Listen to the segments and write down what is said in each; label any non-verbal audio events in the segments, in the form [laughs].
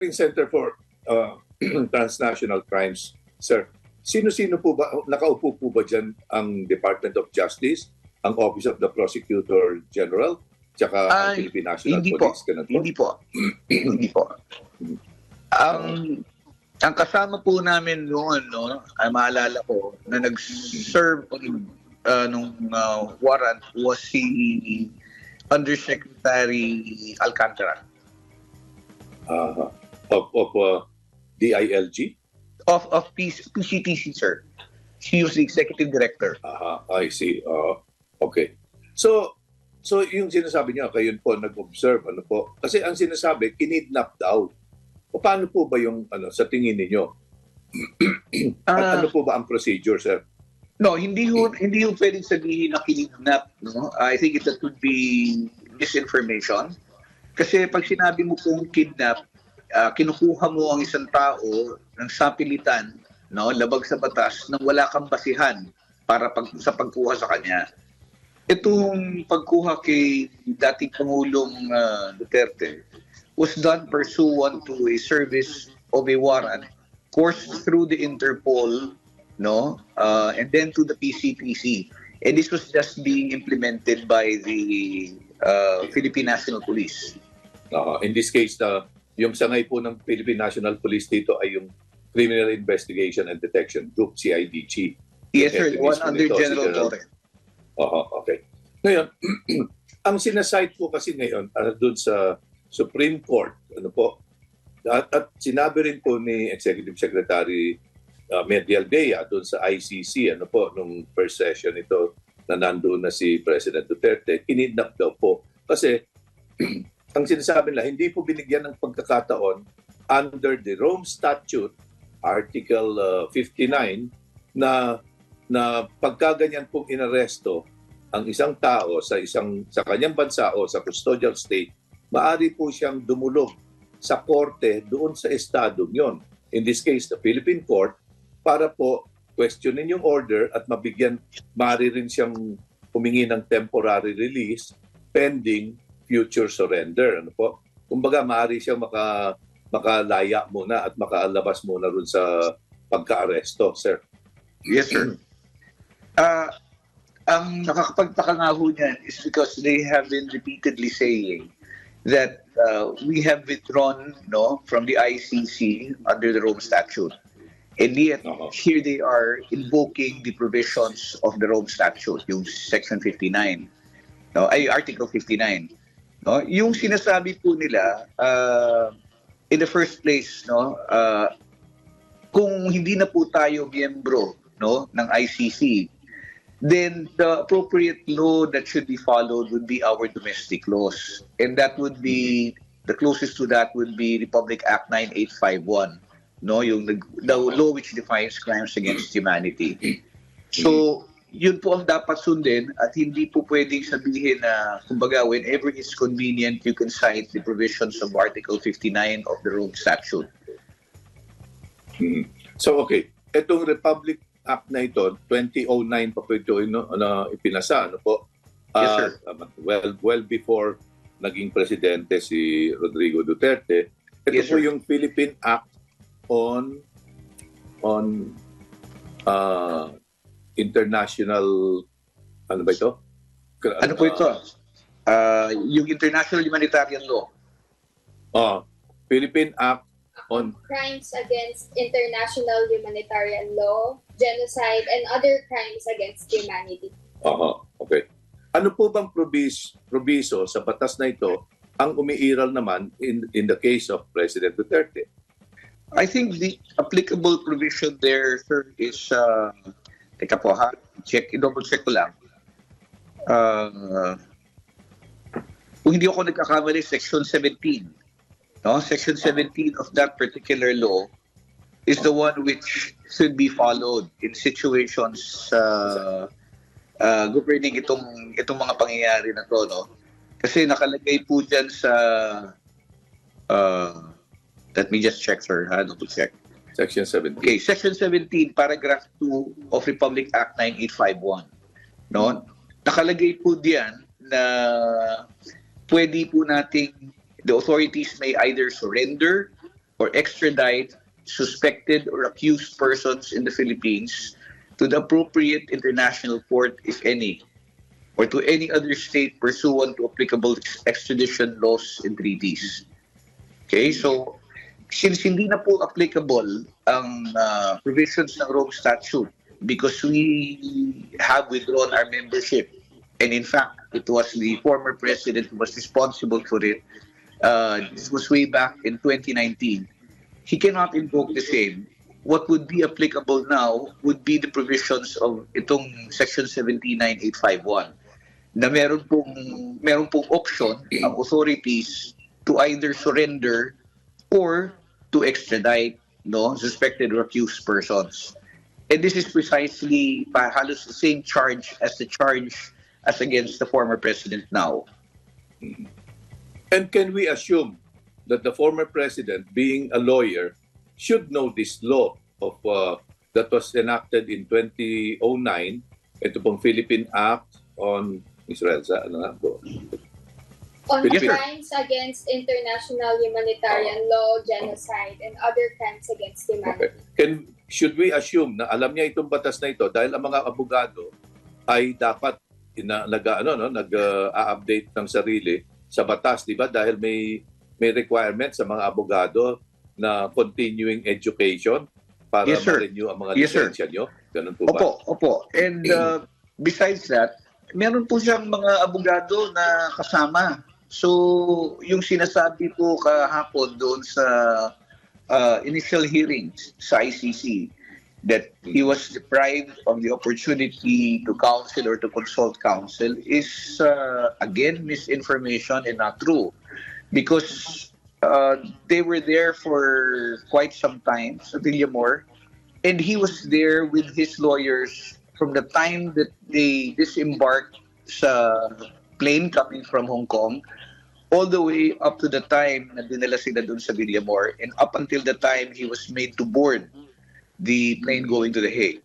Philippine Center for uh, [clears throat] Transnational Crimes, sir, sino-sino po ba, nakaupo po ba dyan ang Department of Justice, ang Office of the Prosecutor General, tsaka ang Ay, Philippine National hindi po. Police? Ganun po? Hindi po. Hindi po. Ang ang kasama po namin noon, no, ay maalala ko, na nag-serve uh, nung uh, warrant was si Undersecretary Alcantara Ah, of of uh, DILG? of of PC, PCTC, sir. He was the executive director. Aha, I see. Uh, okay. So, so yung sinasabi niya, kayo po nag-observe, ano po? Kasi ang sinasabi, kinidnap daw. O paano po ba yung, ano, sa tingin ninyo? [clears throat] Ah, ano po ba ang procedure, sir? No, hindi ho, hindi ho pwedeng sabihin na kinidnap. No? I think it, that would be misinformation. Kasi pag sinabi mo pong kidnap, ah, kinukuha mo ang isang tao ng sapilitan, no, labag sa batas, nang wala kang basihan para pag, sa pagkuha sa kanya. Itong pagkuha kay dating Pangulong ah, Duterte was done pursuant to a service of a warrant coursed through the Interpol no? Uh, and then to the PCPC. And this was just being implemented by the uh, Philippine National Police. Uh, in this case, the yung sangay po ng Philippine National Police dito ay yung Criminal Investigation and Detection Group, CIDG. Yes, sir. One under nito, si General. Torre. Oo, okay. Ngayon, [clears throat] ang sinasite po kasi ngayon uh, doon sa Supreme Court, ano po, at, at sinabi rin po ni Executive Secretary uh, Medial Bea doon sa ICC, ano po, nung first session ito na nandoon na si President Duterte, kinidnap daw po. Kasi [clears throat] ang sinasabi nila, hindi po binigyan ng pagkakataon under the Rome Statute, Article uh, 59, na na pagkaganyan pong inaresto ang isang tao sa isang sa kanyang bansa o sa custodial state, maari po siyang dumulog sa korte doon sa estado yon. In this case, the Philippine Court, para po questionin yung order at mabigyan, maari rin siyang humingi ng temporary release pending future surrender. Ano po? Kumbaga, maari siyang maka, makalaya muna at makalabas muna rin sa pagka-aresto, sir. Yes, sir. Uh, [clears throat] ang nakakapagtaka nga ho niyan is because they have been repeatedly saying that uh, we have withdrawn no, from the ICC under the Rome Statute. And yet, Oo. here they are invoking the provisions of the Rome Statute, yung Section 59, no, ay Article 59. No? Yung sinasabi po nila, uh, in the first place, no, uh, kung hindi na po tayo miyembro no, ng ICC, then the appropriate law that should be followed would be our domestic laws. And that would be, the closest to that would be Republic Act 9851, no, yung the law which defines crimes against humanity. So, yun po ang dapat sundin at hindi po pwedeng sabihin na, kumbaga, whenever it's convenient, you can cite the provisions of Article 59 of the Rome Statute. Mhm. So okay, itong Republic Act na ito, 2009 pa po ito no, na ipinasa, ano po? Yes, Ah, sir. tama. well, well before naging presidente si Rodrigo Duterte. Ito Yes, po sir. yung Philippine Act on on ah, international ano ba ito? Ano po ito? Uh, yung international humanitarian law. ah, Philippine Act on crimes against international humanitarian law, genocide, and other crimes against humanity. Aha, okay. Ano po bang probis, probiso sa batas na ito ang umiiral naman in, in the case of President Duterte? I think the applicable provision there, sir, is, uh, teka po ha, check, double check ko lang. Uh, kung hindi ako nagkakamali, Section 17. No? Section 17 of that particular law is the one which should be followed in situations uh, uh, governing itong itong mga pangyayari na to, no? Kasi nakalagay po dyan sa uh, let me just check, sir. Ha? Double check. Section 17. Okay, Section 17, Paragraph 2 of Republic Act 9851. No? Nakalagay po diyan na pwede po nating the authorities may either surrender or extradite suspected or accused persons in the Philippines to the appropriate international court, if any, or to any other state pursuant to applicable ex- extradition laws and treaties. Okay, so since hindi na po applicable ang uh, provisions ng Rome Statute because we have withdrawn our membership. And in fact it was the former president who was responsible for it. Uh, this was way back in 2019 he cannot invoke the same. What would be applicable now would be the provisions of itong section 17851 na meron pong meron pong option ang authorities to either surrender or to extradite no suspected or accused persons. And this is precisely pa- halos the same charge as the charge as against the former president now. And can we assume that the former president, being a lawyer, should know this law of uh, that was enacted in 2009, ito pong Philippine Act on Israel sa ano po? On crimes against international humanitarian law, genocide, and other crimes against humanity. Can should we assume na alam niya itong batas na ito dahil ang mga abogado ay dapat ina, nag ano no nag-update ng sarili sa batas, di ba? Dahil may may requirement sa mga abogado na continuing education para Yes, sir. ma-renew ang mga Yes, sir. lisensya nyo. Ganun po ba? Opo, opo. And uh, besides that, meron po siyang mga abogado na kasama. So, yung sinasabi po kahapon doon sa uh, initial hearings sa ICC that he was deprived of the opportunity to counsel or to consult counsel is uh, again misinformation and not true. Because uh, they were there for quite some time sa Villamor and he was there with his lawyers from the time that they disembarked sa plane coming from Hong Kong all the way up to the time na dinala sila dun sa Villamor and up until the time he was made to board the plane going to The Hague.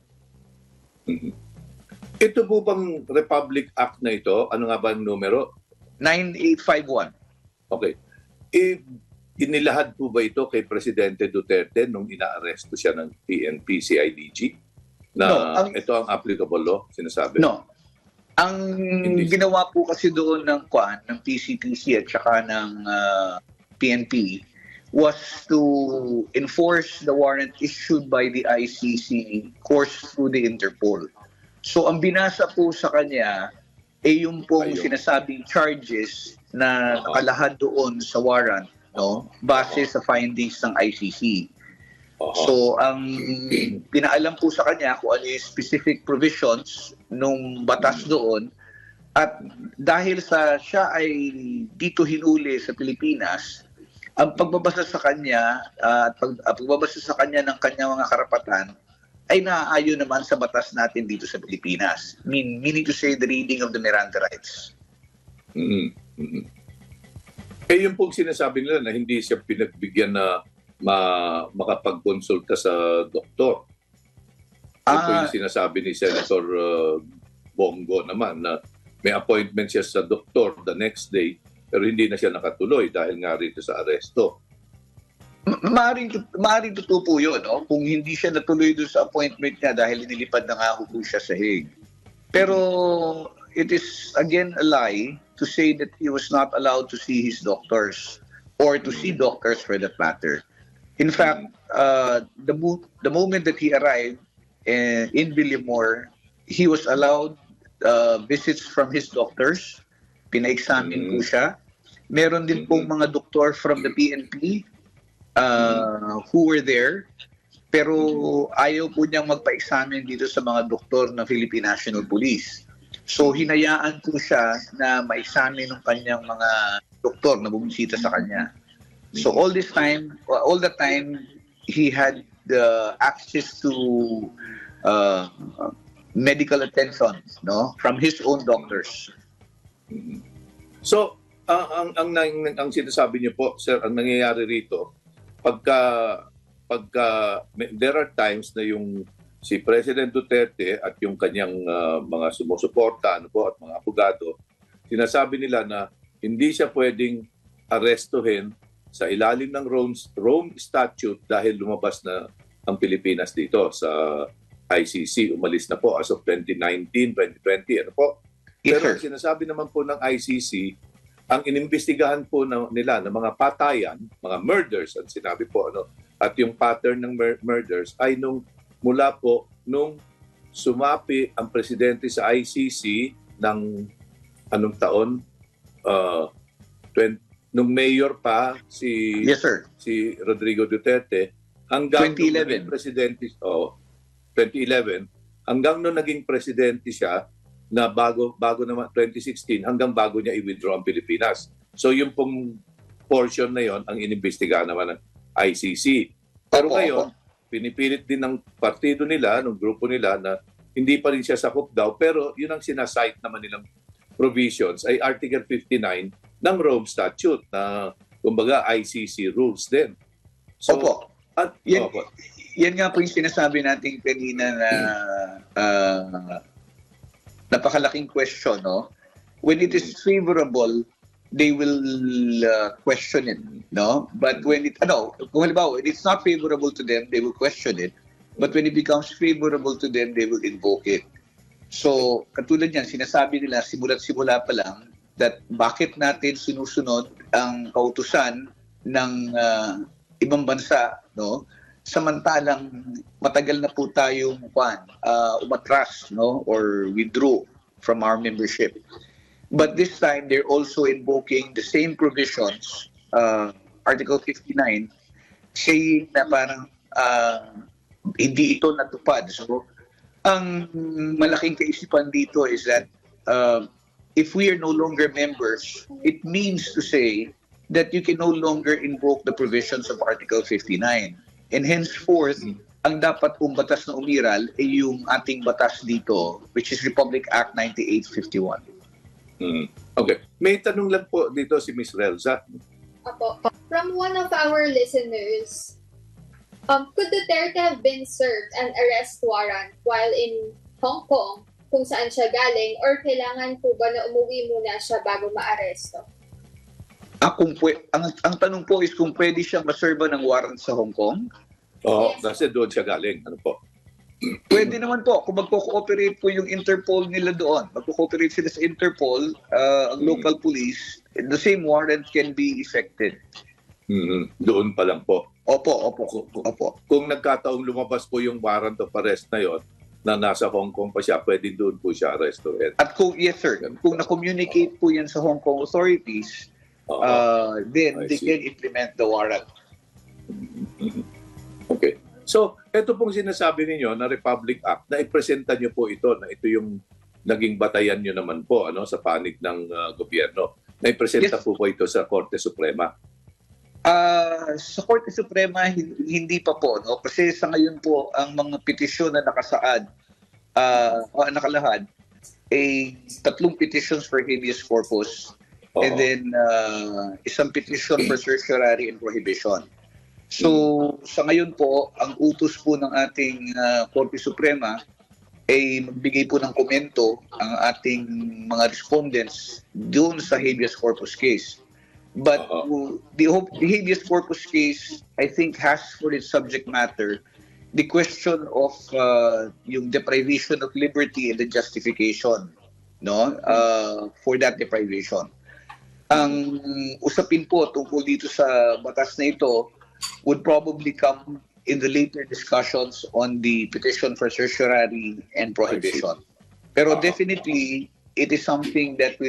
Ito po bang Republic Act na ito? Ano nga ba ang numero? 9851. Okay. I, inilahad po ba ito kay Presidente Duterte nung inaaresto siya ng PNP CIDG? Na No, ang- ito ang applicable law, sinasabi? No. Ang ginawa po kasi doon ng kwan, ng PCTC at saka ng ah, PNP was to enforce the warrant issued by the ICC course through the Interpol. So ang binasa po sa kanya ay yung pong Ayun. sinasabing charges na nakalahad doon sa warrant no base sa findings ng ICC. So, ang pinaalam po sa kanya kung ano yung specific provisions nung batas doon at dahil sa siya ay dito hinuli sa Pilipinas, ang pagbabasa sa kanya ah, at pag, ang pagbabasa sa kanya ng kanyang mga karapatan ay naaayon naman sa batas natin dito sa Pilipinas. Mean, meaning to say the reading of the Miranda rights. Mm, mm. Eh, yung pong sinasabi nila na hindi siya pinagbigyan na ma, makapagkonsulta sa doktor. Ito Ah. yung sinasabi ni Senator uh, Bongo naman na may appointment siya sa doktor the next day pero hindi na siya nakatuloy dahil nga rito sa aresto. Ma- Maaring, maaring totoo po yun, no? kung hindi siya natuloy doon sa appointment niya dahil nilipad na nga po siya sa Hague. Pero it is again a lie to say that he was not allowed to see his doctors or to see doctors for that matter. In fact, uh, the, mo- the moment that he arrived uh, in Villamor, he was allowed uh, visits from his doctors. Pina-examine po Mm. siya. Meron din pong mga doktor from the PNP uh, who were there. Pero ayaw po niyang magpa-examine dito sa mga doktor ng Philippine National Police. So hinayaan po siya na ma-examine ng kanyang mga doktor na bumisita sa kanya. So all this time, all the time, he had the access to uh, medical attention, no, from his own doctors. So, ang ang ang, ang, sinasabi niyo po, sir, ang nangyayari rito, pagka pagka there are times na yung si President Duterte at yung kanyang ah, mga sumusuporta ano po at mga abogado, sinasabi nila na hindi siya pwedeng arestuhin sa ilalim ng Rome, Rome Statute dahil lumabas na ang Pilipinas dito sa ICC. Umalis na po as of 2019, 2020. Ano po? Yes, Pero sir. sinasabi naman po ng ICC, ang inimbestigahan po na, nila ng mga patayan, mga murders, ang sinabi po, ano, at yung pattern ng mur- murders ay nung mula po nung sumapi ang presidente sa ICC ng anong taon? Uh, 20, nung mayor pa si Yes, sir. si Rodrigo Duterte hanggang 2011. nung naging presidente oh 2011 hanggang nung naging presidente siya na bago bago naman 2016 hanggang bago niya i-withdraw ang Pilipinas. So yung pong portion na yon ang inimbestigahan naman ng ICC. Pero Opo, ngayon, pinipilit din ng partido nila, ng grupo nila na hindi pa rin siya sakop daw pero yun ang sinasite naman nilang provisions ay Article 59 ng Rome Statute na kumbaga ICC rules din. So, Opo. at, Yan- opo. Yan nga po yung sinasabi natin kanina na ah, napakalaking question, no? When it is favorable, they will uh, question it, no? But when it, ano, kung halimbawa, when it's not favorable to them, they will question it. But when it becomes favorable to them, they will invoke it. So, katulad yan, sinasabi nila simula't simula pa lang that bakit natin sinusunod ang kautusan ng ah, ibang bansa, no? Samantalang matagal na po tayong kwan, ah, umatras, no? Or withdrew from our membership. But this time, they're also invoking the same provisions, uh, Article 59, saying na parang ah, hindi ito natupad. So, ang malaking kaisipan dito is that uh, if we are no longer members, it means to say that you can no longer invoke the provisions of Article 59. And henceforth, ang dapat pong batas na umiral ay yung ating batas dito, which is Republic Act 9851. Mm. Okay. May tanong lang po dito si Miss Relza. Apo. From one of our listeners, um, could Duterte have been served an arrest warrant while in Hong Kong kung saan siya galing or kailangan po ba na umuwi muna siya bago maaresto? Ah, kung pwe- ang, ang tanong po is kung pwede siyang maserba ng warrant sa Hong Kong? Oo, Yes. kasi doon siya galing. Ano po? [clears throat] Pwede naman po, kung magko-cooperate po yung Interpol nila doon, magko-cooperate sila sa Interpol, uh, ang local police, the same warrant can be effected. Mhm. Doon pa lang po. Opo, opo, opo. Kung nagkataong lumabas po yung warrant of arrest na yon na nasa Hong Kong pa siya, pwede doon po siya arrestuhin. At kung, yes sir, kung na-communicate po yan sa Hong Kong authorities, Oo. uh, then I they see. can implement the warrant. [laughs] Okay. So, ito pong sinasabi ninyo na Republic Act, na ipresenta nyo po ito, na ito yung naging batayan nyo naman po ano, sa panig ng uh, gobyerno. Na ipresenta Yes. po po ito sa Korte Suprema. Ah, sa Korte Suprema, hin- hindi pa po. No? Kasi sa ngayon po, ang mga petisyon na nakasaad, ah, o nakalahad, ay tatlong petitions for habeas corpus Oo. and then uh, isang petition for certiorari and prohibition. So, sa ngayon po, ang utos po ng ating uh, Korte Suprema ay magbigay po ng komento ang ating mga respondents doon sa habeas corpus case. But Oo. the, habeas corpus case, I think, has for its subject matter the question of uh, yung deprivation of liberty and the justification no uh, for that deprivation. Ang usapin po tungkol dito sa batas na ito would probably come in the later discussions on the petition for certiorari and prohibition. Pero definitely, it is something that will